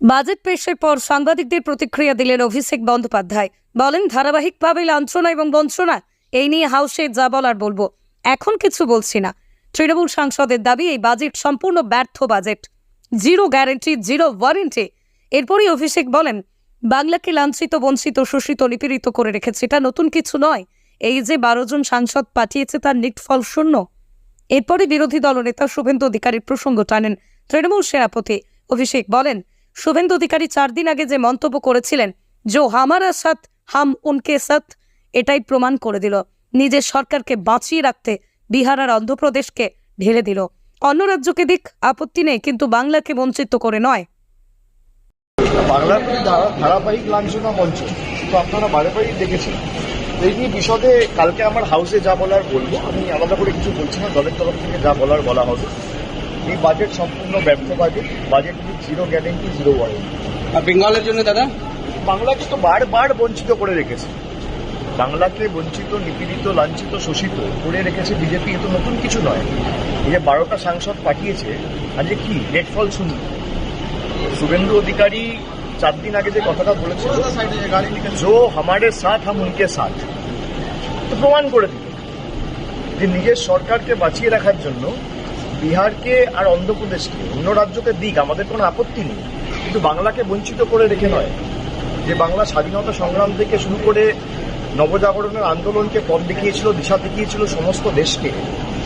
Budget পেশের পর সাংবাদিকদের প্রতিক্রিয়া দিলেন অভিষেক বন্দ্যোপাধ্যায়। বলেন, ধারাবাহিকভাবে লাঞ্ছনা এবং বঞ্চনা, এই নিয়ে হাউসে যা বলার বলব। এখন কিছু বলছি না। তৃণমূল সাংসদের দাবি, এই বাজেট সম্পূর্ণ ব্যর্থ budget. Zero guarantee, zero warranty. এরপরই অভিষেক বলেন, বাংলাকে লাঞ্ছিত, বঞ্চিত, শোষিত, নিপীড়িত করে রেখেছে। এটা নতুন কিছু নয়। এই যে বারো জন সাংসদ পাঠিয়েছে, তার নিটফল শূন্য। এরপরে বিরোধী দলনেতা শুভেন্দু অধিকারীর প্রসঙ্গ টানেন তৃণমূল সেনাপতি অভিষেক। বলেন শুভেন্দু অধিকারী চার দিন আগে যে মন্তব্য করেছিলেন, জো হামারা সাথ, হাম উনকে সাথ এটাই প্রমাণ করে দিল। নিজের সরকারকে বাঁচিয়ে রাখতে বিহার আর অন্ধ্রপ্রদেশকে ঢেলে দিল। অন্য রাজ্যকে দিক, আপত্তি নেই, কিন্তু বাংলাকে বঞ্চিত করে নয়। বাংলার ধারাবাহিক লাঞ্ছনা মঞ্চ। তো আপনারা বারে বারেই দেখেছেন। এই নিয়ে বিশদে কালকে আমার হাউসে যা বলার বলব। আমি আলাদা করে কিছু বলছি না, দলের তরফ থেকে যা বলার বলা হবে। এই বাজেট সম্পূর্ণ ব্যর্থ budget budget zero guarantee zero warranty আর বেঙ্গলের জন্য দাদা? বাংলাকে তো বারবার বঞ্চিত করে রেখেছে। বাংলাকে বঞ্চিত নিপীড়িত লাঞ্ছিত শোষিত করে রেখেছে বিজেপি এ তো নতুন কিছু নয়। এই যে বারোটা সাংসদ পাঠিয়েছে আজকে কি নেটফল শূন্য শুভেন্দু অধিকারী চার দিন আগে যে কথাটা বলেছিল জো হামারে সাথ হাম উনকে সাথ। তো প্রমাণ করে দিল। যে নিজের সরকারকে বাঁচিয়ে রাখার জন্য বিহারকে আর অন্ধ্রপ্রদেশকে, অন্য রাজ্যকে দিক, আমাদের কোনো আপত্তি নেই। কিন্তু বাংলাকে বঞ্চিত করে রেখে নয়। যে বাংলা স্বাধীনতা সংগ্রাম থেকে শুরু করে নবজাগরণের আন্দোলনকে পথ দেখিয়েছিল, দিশা দেখিয়েছিল সমস্ত দেশকে,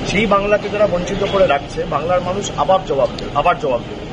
সেই বাংলাকে যারা বঞ্চিত করে রাখছে, বাংলার মানুষ আবার জবাব দেবে, আবার জবাব দেবে।